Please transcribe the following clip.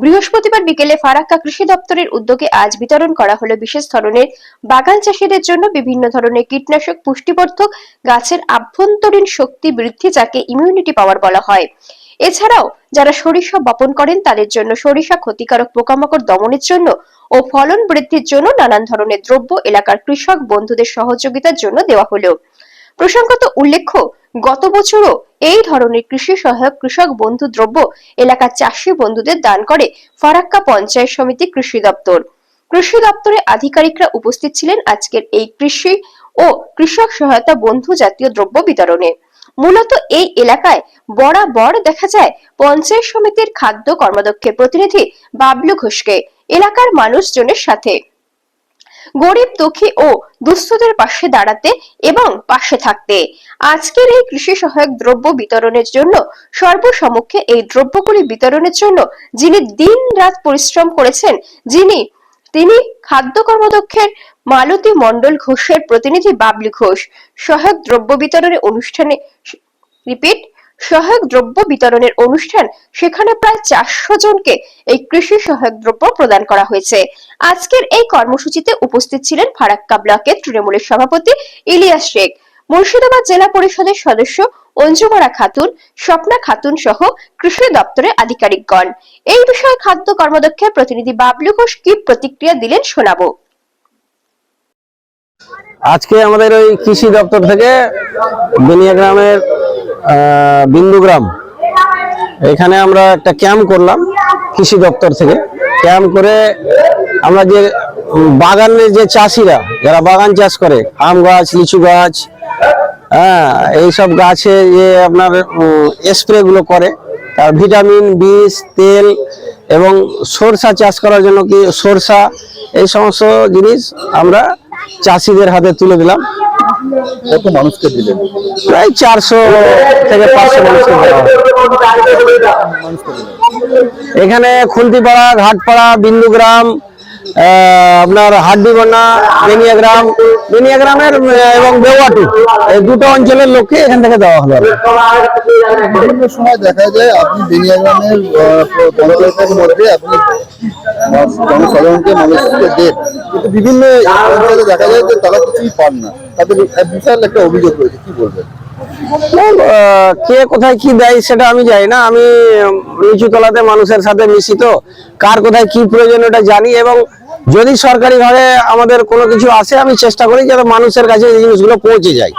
বৃহস্পতিবার বিকেলে ফারাক্কা কৃষি দপ্তরের উদ্যোগে আজ বিতরণ করা হলো বিশেষ ধরনের বাগান চাষীদের জন্য বিভিন্ন ধরনের কীটনাশক পুষ্টিবর্ধক গাছের আভ্যন্তরীণ শক্তি বৃদ্ধি যাকে ইমিউনিটি পাওয়ার বলা হয়। এছাড়াও যারা সরিষা বপন করেন, তাদের জন্য সরিষা ক্ষতিকারক পোকামাকড় দমনের জন্য ও ফলন বৃদ্ধির জন্য নানান ধরনের দ্রব্য এলাকার কৃষক বন্ধুদের সহযোগিতার জন্য দেওয়া হলো। প্রসঙ্গত উল্লেখ্য, গত বছরও এই ধরনের কৃষি সহায়ক কৃষক বন্ধু দ্রব্য এলাকার চাষি বন্ধুদের দান করে ফারাক্কা পঞ্চায়েত সমিতি কৃষি দপ্তর। কৃষি দপ্তরের আধিকারিকরা উপস্থিত ছিলেন আজকের এই কৃষি ও কৃষক সহায়তা বন্ধু জাতীয় দ্রব্য বিতরণে। মূলত এই এলাকায় বরাবর দেখা যায় পঞ্চায়েত সমিতির খাদ্য কর্মদক্ষের প্রতিনিধি বাবলু ঘোষকে, এলাকার মানুষজনের সাথে। গরিব, দুঃখী ও দুস্থদের পাশে দাঁড়াতে এবং পাশে থাকতে। আজকের এই কৃষি সহায়ক দ্রব্য বিতরণের জন্য সর্বসমক্ষে এই দ্রব্যগুলি বিতরণের জন্য যিনি দিন রাত পরিশ্রম করেছেন, যিনি, তিনি খাদ্য কর্মদক্ষের মালতী মণ্ডল ঘোষের প্রতিনিধি বাবলি ঘোষ। সহায়ক দ্রব্য বিতরণের অনুষ্ঠানে রিপিট সহায়ক দ্রব্য বিতরণের অনুষ্ঠান, সেখানে প্রায় চারশো জনকে এই কৃষি সহায়ক দ্রব্য প্রদান করা হয়েছে। আজকের এই কর্মসূচিতে উপস্থিত ছিলেন ফারাক্কা ব্লকের তৃণমূলের সভাপতি ইলিয়াস শেখ, মুর্শিদাবাদ জেলা পরিষদের সদস্য অঞ্জুমারা খাতুন, স্বপ্না খাতুন সহ কৃষি দপ্তরের আধিকারিকগণ। এই বিষয়ে খাদ্য কর্মদক্ষের প্রতিনিধি বাবলু ঘোষ কি প্রতিক্রিয়া দিলেন শোনাবো। আজকে আমাদের ওই কৃষি দপ্তর থেকে বেনিয়া গ্রামের আহ, বিন্দু গ্রাম এখানে আমরা একটা ক্যাম্প করলাম কৃষি দপ্তর থেকে। ক্যাম্প করে আমরা যে বাগানের যে চাষিরা যারা বাগান চাষ করে আম গাছ লিচু গাছ হ্যাঁ এইসব গাছে যে আপনার স্প্রে গুলো করে তার ভিটামিন বীজ তেল এবং সরষা চাষ করার জন্য কি সরষা এই সমস্ত জিনিস আমরা চাষিদের হাতে তুলে দিলাম। কত মানুষকে দিলেন? প্রায় চারশো থেকে পাঁচশো মানুষকে এখানে খুলতিপাড়া ঘাটপাড়া বিন্দুগ্রাম আপনার হাড্ডিবন্যা বেনিয়াগ্রাম বেনিয়াগ্রামের এবং বেওয়াটু এই দুটো অঞ্চলের লোককে এখান থেকে দেওয়া হলো। বিভিন্ন সময় দেখা যায় আপনি বেনিয়াগ্রামের পঞ্চায়েতের মধ্যে আপনি জনসাধারণকে মানুষকে দেন। কিন্তু বিভিন্ন পঞ্চায়েতে দেখা যায় যে তারা কিছুই পান না। তাদের বিশাল একটা অভিযোগ রয়েছে। কি বলবেন? কে কোথায় কি দেয় সেটা আমি জানি না। আমি নিচু তলাতে মানুষের সাথে মিশিত কার কোথায় কি প্রয়োজন ওটা জানি এবং যদি সরকারি ভাবে আমাদের কোনো কিছু আসে, আমি চেষ্টা করি যাতে মানুষের কাছে এই জিনিসগুলো পৌঁছে যায়।